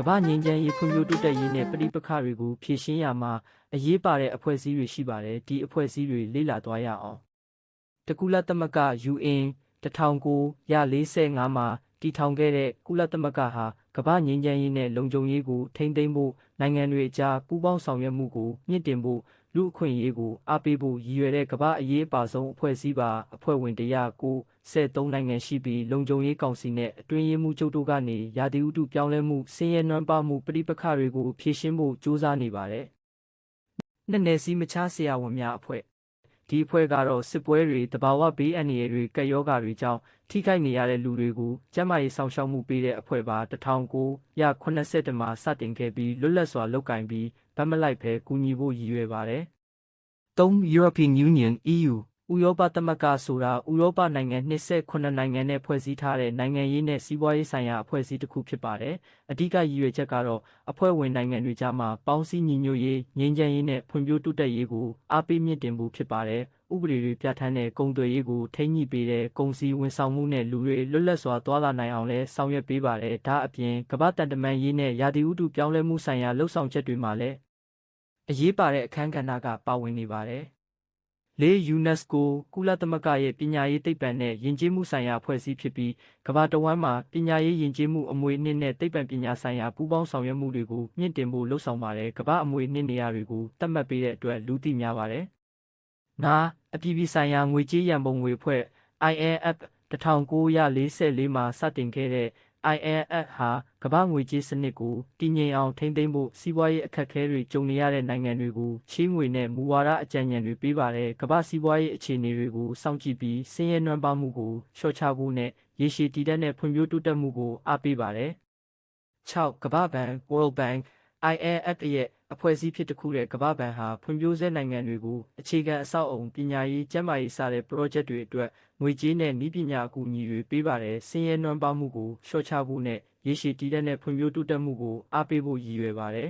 ကမ္ဘာငြိမ်းချမ်းရေးဖွံ့ဖြိုးတိုးတက်ရေးနဲ့ပြည်ပခါတွေကိုဖြည့်ရှင်းရမှာအရေးပါတဲ့အဖွဲ့အစည်းတွေရှိပါတယ်ဒီအဖွဲ့အစည်းတွေလေ့လာသွားရအောင်တကူလသမဂ္ဂ UN 1945မှာတည်ထောင်ခဲ့တဲ့ကုလသမဂ္ဂဟာကမ္ဘာငြိမ်းချမ်းရေးနဲ့လုံခြုံရေးကိုထိန်းသိမ်းဖို့နိုင်ငံတွေအကြားပူးပေါင်းဆောင်ရွက်မှုကိုမြင့်တင်ဖို့ လူအခွင့်အရေးကိုအားပေးဖို့ရည်ရွယ်တဲ့ကမ္ဘာအရေးအပါဆုံးအဖွဲ့အစည်းပါအဖွဲ့ဝင်109 73နိုင်ငံရှိပြီးလုံခြုံရေးကောင်စီနဲ့အတွင်းရေးမှူးချုပ်တို့ကနေရာသီဥတုပြောင်းလဲမှုဆင်းရဲနွမ်းပါမှုပြည်ပခါတွေကိုဖြေရှင်းဖို့ကြိုးစားနေပါတယ်။နှစ်နယ်စည်းမခြားဆရာဝန်များအဖွဲ့ ဒီအဖွဲ့ကတော့စစ်ပွဲတွေတဘာဝဘေးအန္တရာယ်တွေကပ်ရောဂါတွေကြောင့်ထိခိုက်နေရတဲ့လူတွေကိုကျန်းမာရေးဆောင်ရှောက်မှုပေးတဲ့အဖွဲ့ပါ1980မှာစတင်ခဲ့ပြီးလွတ်လပ်စွာလုပ်ကင်ပြီးဗတ်မလိုက်ပဲကူညီဖို့ရည်ရွယ်ပါတယ်။3 European Union EU ဥရောပသမဂ္ဂဆိုတာဥရောပနိုင်ငံ28နိုင်ငံနဲ့ဖွဲ့စည်းထားတဲ့နိုင်ငံရေးနဲ့စီးပွားရေးဆိုင်ရာအဖွဲ့အစည်းတစ်ခုဖြစ်ပါတယ်။အဓိကရည်ရွယ်ချက်ကတော့အဖွဲ့ဝင်နိုင်ငံတွေကြားမှာပေါင်းစည်းညီညွတ်ရေး၊ငြိမ်းချမ်းရေးနဲ့ဖွံ့ဖြိုးတိုးတက်ရေးကိုအားပေးမြင့်တင်ဖို့ဖြစ်ပါတယ်။ဥပဒေတွေပြဋ္ဌာန်းတဲ့ကုန်သွယ်ရေးကိုထိန်းညှိပေးတဲ့ကုန်စည်ဝန်ဆောင်မှုနဲ့လူတွေလွတ်လပ်စွာသွားလာနိုင်အောင်လဲဆောင်ရွက်ပေးပါတယ်။ဒါအပြင်ကမ္ဘာတန်တမန်ရေးနဲ့ရာသီဥတုပြောင်းလဲမှုဆိုင်ရာလှုပ်ဆောင်ချက်တွေမှာလည်းအရေးပါတဲ့အခန်းကဏ္ဍကပါဝင်နေပါတယ်။ လေး UNESCO ကုလသမဂ္ဂရဲ့ပညာရေးသိပ္ပံနဲ့ယဉ်ကျေးမှုဆိုင်ရာအဖွဲ့အစည်းဖြစ်ပြီးကမ္ဘာတစ်ဝန်းမှာပညာရေးယဉ်ကျေးမှုအမွေအနှစ်နဲ့သိပ္ပံပညာဆိုင်ရာပူးပေါင်းဆောင်ရွက်မှုတွေကိုမြင့်တင်ဖို့လှုံ့ဆော်ပါတယ်ကမ္ဘာအမွေအနှစ်နေရာတွေကိုသတ်မှတ်ပေးတဲ့အတွက်လူသိများပါတယ်။နာအပြည်ပြည်ဆိုင်ရာငွေကြေးရန်ပုံငွေအဖွဲ့ IMF 1944မှာစတင်ခဲ့တဲ့ IMF ဟာကမ္ဘာငွေကြေးစနစ်ကိုတည်ငြိမ်အောင်ထိန်းသိမ်းဖို့စီးပွားရေးအခက်အခဲတွေကြုံနေရတဲ့နိုင်ငံတွေကိုချေးငွေနဲ့မူဝါဒအကြံဉာဏ်တွေပေးပါတယ်ကမ္ဘာစီးပွားရေးအခြေအနေတွေကိုစောင့်ကြည့်ပြီးဆင်းရဲနွမ်းပါးမှုကိုလျှော့ချဖို့နဲ့ရေရှည်တည်တံ့တဲ့ဖွံ့ဖြိုးတိုးတက်မှုကိုအားပေးပါတယ်6 ကမ္ဘာ့ဘဏ် World Bank IMF ရဲ့ အဖွဲ့အစည်းဖြစ်တစ်ခုတဲ့ကမ္ဘာ့ဘဏ်ဟာဖွံ့ဖြိုးဆဲနိုင်ငံတွေကိုအခြေခံအဆောက်အုံပညာရေးကျန်းမာရေးစတဲ့ project တွေအတွက်ငွေကြေးနဲ့နည်းပညာအကူအညီတွေပေးပါတယ်ဆင်းရဲနွမ်းပါးမှုကိုလျှော့ချဖို့နဲ့ရေရှည်တည်တံ့တဲ့ဖွံ့ဖြိုးတိုးတက်မှုကိုအားပေးဖို့ရည်ရွယ်ပါတယ်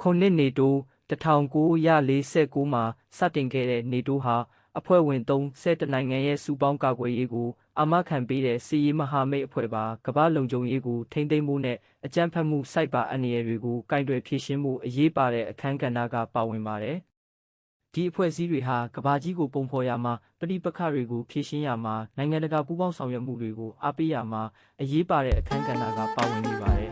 ခုနှစ်နေတိုး1949မှာစတင်ခဲ့တဲ့နေတိုးဟာ အဖွဲ့ဝင်30နိုင်ငံရဲ့စူပေါင်းကာကွယ်ရေးကိုအာမခံပေးတဲ့စီရေးမဟာမိတ်အဖွဲ့ပါကမ္ဘာလုံခြုံရေးကိုထိန်းသိမ်းဖို့နဲ့အကြမ်းဖက်မှုစိုက်ပါအန္တရာယ်တွေကိုကင်တွယ်ဖြေရှင်းဖို့အရေးပါတဲ့အခန်းကဏ္ဍကပါဝင်ပါတယ်။ဒီအဖွဲ့အစည်းတွေဟာကဘာကြီးကိုပုံဖော်ရမှာပဋိပက္ခတွေကိုဖြေရှင်းရမှာနိုင်ငံတကာပူးပေါင်းဆောင်ရွက်မှုတွေကိုအားပေးရမှာအရေးပါတဲ့အခန်းကဏ္ဍကပါဝင်နေပါတယ်။